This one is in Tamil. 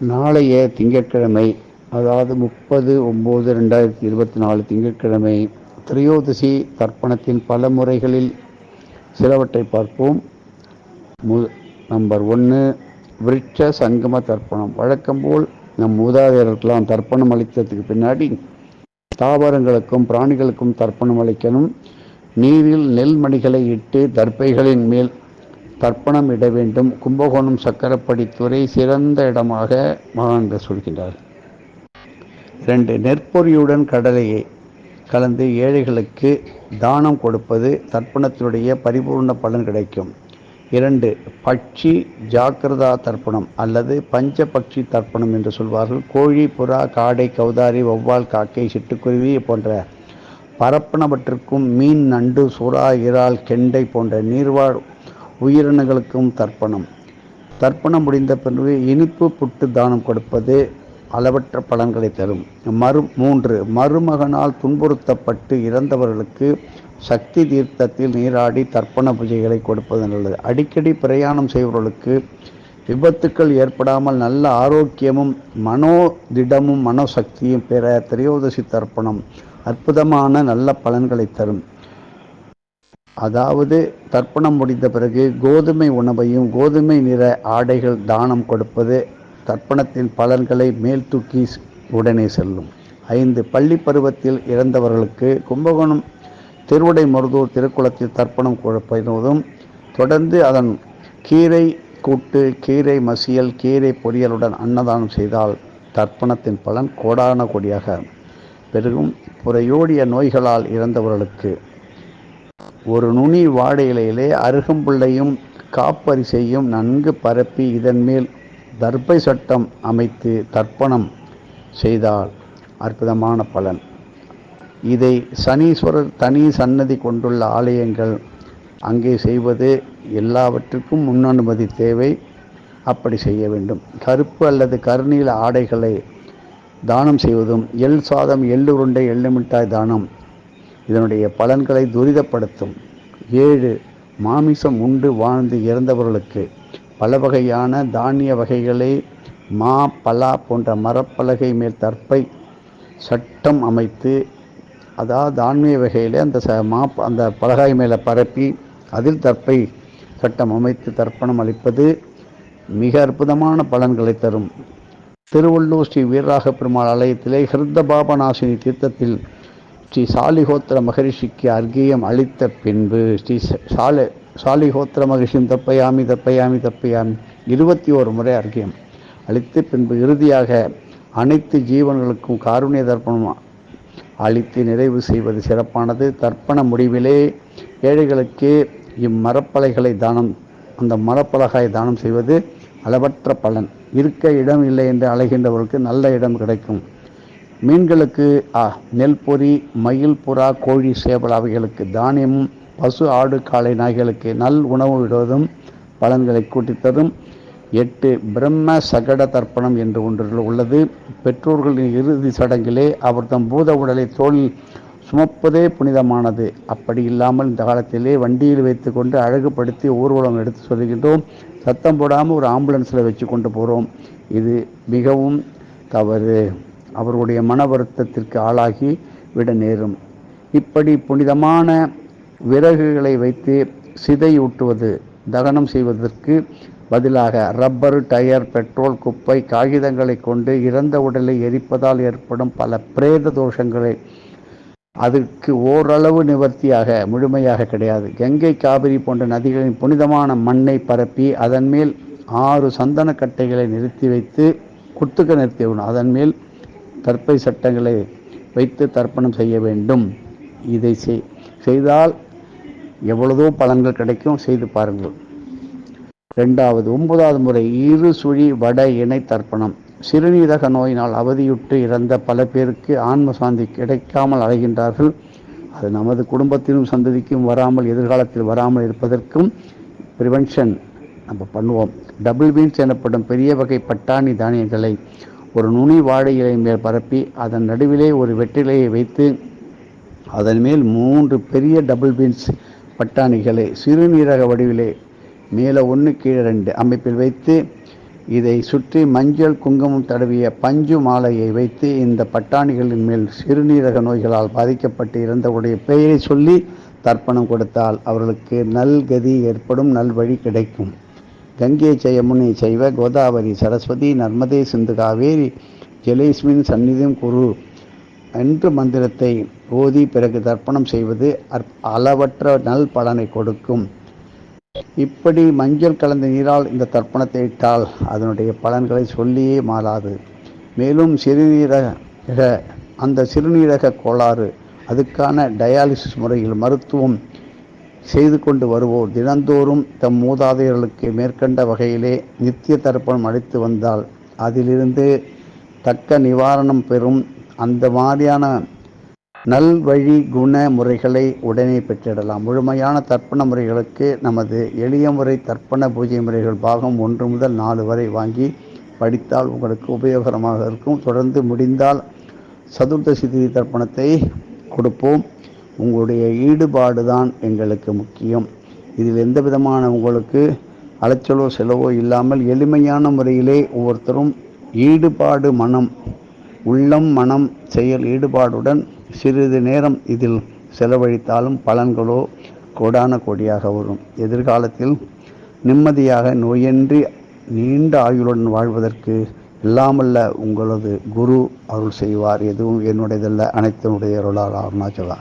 நாளைய திங்கட்கிழமை அதாவது முப்பது ஒம்பது ரெண்டாயிரத்தி இருபத்தி நாலு திங்கட்கிழமை திரையோதசி தர்ப்பணத்தின் பல முறைகளில் சிலவற்றை பார்ப்போம். மு நம்பர் ஒன்று விருட்ச சங்கம தர்ப்பணம். வழக்கம் போல் நம் மூதாதையர்களுக்கெல்லாம் தர்ப்பணம் அளித்ததுக்கு பின்னாடி தாவரங்களுக்கும் பிராணிகளுக்கும் தர்ப்பணம் அளிக்கணும். நீரில் நெல்மணிகளை இட்டு தர்ப்பைகளின் மேல் தர்ப்பணம் இட வேண்டும். கும்பகோணம் சக்கரப்படித்துறை சிறந்த இடமாக மகான்கள் சொல்கின்றார் இரண்டு நெற்பொரியுடன் கடலையை கலந்து ஏழைகளுக்கு தானம் கொடுப்பது தர்ப்பணத்தினுடைய பரிபூர்ண பலன் கிடைக்கும். இரண்டு பட்சி ஜாக்கிரதா தர்ப்பணம் அல்லது பஞ்ச பட்சி தர்ப்பணம் என்று சொல்வார்கள். கோழி புறா காடை கௌதாரி வௌவால் காக்கை சிட்டுக்குருவி போன்ற பரப்பனவற்றிற்கும் மீன் நண்டு சுறா இறால் கெண்டை போன்ற நீர்வாழ் உயிரினங்களுக்கும் தர்ப்பணம். தர்ப்பணம் முடிந்த பிறகு இனிப்பு புட்டு தானம் கொடுப்பது அளவற்ற பலன்களை தரும். மறு மூன்று மருமகனால் துன்புறுத்தப்பட்டு இறந்தவர்களுக்கு சக்தி தீர்த்தத்தில் நீராடி தர்ப்பண பூஜைகளை கொடுப்பது நல்லது. அடிக்கடி பிரயாணம் செய்பவர்களுக்கு விபத்துக்கள் ஏற்படாமல் நல்ல ஆரோக்கியமும் மனோதிடமும் மனோசக்தியும் பெற திரையோதசி தர்ப்பணம் அற்புதமான நல்ல பலன்களை தரும். அதாவது தர்ப்பணம் முடிந்த பிறகு கோதுமை உணவையும் கோதுமை நிற ஆடைகள் தானம் கொடுப்பது தர்ப்பணத்தின் பலன்களை மேல் தூக்கி உடனே செல்லும். ஐந்து பள்ளி பருவத்தில் இறந்தவர்களுக்கு கும்பகோணம் திருவுடை மருதூர் திருக்குளத்தில் தர்ப்பணம் கொடுப்பதும் தொடர்ந்து அதன் கீரை கூட்டு கீரை மசியல் கீரை பொரியலுடன் அன்னதானம் செய்தால் தர்ப்பணத்தின் பலன் கோடான கொடியாக பெருகும். புறையோடிய நோய்களால் இறந்தவர்களுக்கு ஒரு நுனி வாழை இலையிலே அருகம்புள்ளையும் காப்பரிசையும் நன்கு பரப்பி இதன் மேல் தர்ப்பை சட்டம் அமைத்து தர்ப்பணம் செய்தால் அற்புதமான பலன். இதை சனீஸ்வரர் தனி சன்னதி கொண்டுள்ள ஆலயங்கள் அங்கே செய்வது எல்லாவற்றுக்கும் முன்னனுமதி தேவை. அப்படி செய்ய வேண்டும். கருப்பு அல்லது கருநீல ஆடைகளை தானம் செய்வதும் எள் சாதம் எள்ளுருண்டை எள்ளு மிட்டாய் தானம் இதனுடைய பலன்களை துரிதப்படுத்தும். ஏழு மாமிசம் உண்டு வாழ்ந்து இறந்தவர்களுக்கு பல வகையான தானிய வகைகளை மா பலா போன்ற மரப்பலகை மேல் தற்பை சட்டம் அமைத்து அதாவது தானிய வகையில் அந்த ச மா அந்த பலகாய் மேலே பரப்பி அதில் தற்பை சட்டம் அமைத்து தர்ப்பணம் அளிப்பது மிக அற்புதமான பலன்களை தரும். திருவள்ளூர் ஸ்ரீ வீரராக பெருமாள் ஆலயத்திலே ஹிருத்த பாபநாசினி தீர்த்தத்தில் ஸ்ரீ சாலிஹோத்திர மகரிஷிக்கு அர்க்கியம் அளித்த பின்பு ஸ்ரீ சால சாலிஹோத்திர மகரிஷி தப்பையாமி தப்பையாமி தப்பையாமி இருபத்தி ஓரு முறை அர்க்கியம் அளித்து பின்பு இறுதியாக அனைத்து ஜீவன்களுக்கும் காருண்ய தர்ப்பணம் அளித்து நிறைவு செய்வது சிறப்பானது. தர்ப்பண முடிவிலே ஏழைகளுக்கு இம்மரப்பலைகளை தானம் அந்த மரப்பலகாய் தானம் செய்வது அளவற்ற பலன். இருக்க இடம் இல்லை என்று அழைகின்றவருக்கு நல்ல இடம் கிடைக்கும். மீன்களுக்கு ஆ நெல் பொறி மயில் புறா கோழி சேவல் அவைகளுக்கு தானியமும் பசு ஆடு காளை நாய்களுக்கு நல் உணவு விடுவதும் பலன்களை கூட்டித்தரும் எட்டு பிரம்ம சகட தர்ப்பணம் என்று ஒன்று உள்ளது. பெற்றோர்களின் இறுதி சடங்கிலே அவர் தம் பூத உடலை தோளில் சுமப்பதே புனிதமானது. அப்படி இல்லாமல் இந்த காலத்திலே வண்டியில் வைத்து கொண்டு அழகுபடுத்தி ஊர்வலம் எடுத்து சொல்கின்றோம். சத்தம் போடாமல் ஒரு ஆம்புலன்ஸில் வச்சு கொண்டு போகிறோம் இது மிகவும் தவறு. அவருடைய மன வருத்தத்திற்கு ஆளாகி விட நேரும். இப்படி புனிதமான விறகுகளை வைத்து சிதையூட்டுவது தகனம் செய்வதற்கு பதிலாக ரப்பர் டயர் பெட்ரோல் குப்பை காகிதங்களை கொண்டு இறந்த உடலை எரிப்பதால் ஏற்படும் பல பிரேத தோஷங்களை அதற்கு ஓரளவு நிவர்த்தியாக முழுமையாக கிடையாது. கங்கை காவிரி போன்ற நதிகளின் புனிதமான மண்ணை பரப்பி அதன் மேல் ஆறு சந்தன கட்டைகளை நிறுத்தி வைத்து குத்துக்க நிறுத்திவிடும் அதன் மேல் தற்பை சட்டங்களை வைத்து தர்ப்பணம் செய்ய வேண்டும். இதை செய்தால் எவ்வளவோ பலன்கள் கிடைக்கும். செய்து பாருங்கள். ரெண்டாவது ஒன்பதாவது முறை இரு சுழி வட இணை தர்ப்பணம். சிறுநீரக நோயினால் அவதியுற்று இறந்த பல பேருக்கு ஆன்ம சாந்தி கிடைக்காமல் அலைகின்றார்கள். அது நமது குடும்பத்திலும் சந்ததிக்கும் வராமல் எதிர்காலத்தில் வராமல் இருப்பதற்கும் ப்ரிவென்ஷன் நம்ம பண்ணுவோம். டபுள் பீன்ஸ் எனப்படும் பெரிய வகை பட்டாணி தானியங்களை ஒரு நுனி வாழை இலை மேல் பரப்பி அதன் நடுவிலே ஒரு வெற்றிலையை வைத்து அதன் மேல் மூன்று பெரிய டபுள் பீன்ஸ் பட்டாணிகளை சிறுநீரக வடிவிலே மேலே ஒன்று கீழே ரெண்டு அமைப்பில் வைத்து இதை சுற்றி மஞ்சள் குங்குமம் தடவிய பஞ்சு மாலையை வைத்து இந்த பட்டாணிகளின் மேல் சிறுநீரக நோய்களால் பாதிக்கப்பட்டு இறந்தவருடைய பெயரை சொல்லி தர்ப்பணம் கொடுத்தால் அவர்களுக்கு நல்கதி ஏற்படும் நல்வழி கிடைக்கும். கங்கை ஜெயமுனி செய்வ கோதாவரி சரஸ்வதி நர்மதே சிந்து காவேரி ஜலேஸ்மின் சந்நிதியும் குரு என்று மந்திரத்தை ஓதி பிறகு தர்ப்பணம் செய்வது அற்- அளவற்ற நல் பலனை கொடுக்கும். இப்படி மஞ்சள் கலந்த நீரால் இந்த தர்ப்பணத்தை இட்டால் அதனுடைய பலன்களை சொல்லியே மாறாது. மேலும் சிறுநீரக அந்த சிறுநீரக கோளாறு அதுக்கான டயாலிசிஸ் முறையில் மருத்துவம் செய்து கொண்டு வருவோர் தினந்தோறும் தம் மூதாதையர்களுக்கு மேற்கண்ட வகையிலே நித்திய தர்ப்பணம் அளித்து வந்தால் அதிலிருந்து தக்க நிவாரணம் பெறும் அந்த மாதிரியான நல்வழி குண முறைகளை உடனே பெற்றிடலாம். முழுமையான தர்ப்பண முறைகளுக்கு நமது எளிய முறை தர்ப்பண பூஜை முறைகள் பாகம் ஒன்று முதல் நாலு வரை வாங்கி படித்தால் உங்களுக்கு உபயோகரமாக இருக்கும். தொடர்ந்து முடிந்தால் சதுர்தசி திதி தர்ப்பணத்தை கொடுப்போம். உங்களுடைய ஈடுபாடு தான் எங்களுக்கு முக்கியம். இதில் எந்த விதமான உங்களுக்கு அலைச்சலோ செலவோ இல்லாமல் எளிமையான முறையிலே ஒவ்வொருத்தரும் ஈடுபாடு மனம் உள்ளம் மனம் செயல் ஈடுபாடுடன் சிறிது நேரம் இதில் செலவழித்தாலும் பலன்களோ கோடான கோடியாக வரும். எதிர்காலத்தில் நிம்மதியாக நோயின்றி நீண்ட ஆயுளுடன் வாழ்வதற்கு இல்லாமல்ல உங்களது குரு அருள் செய்வார். எதுவும் என்னுடையதல்ல அனைத்தினுடைய அருளால் அருணாச்சலா.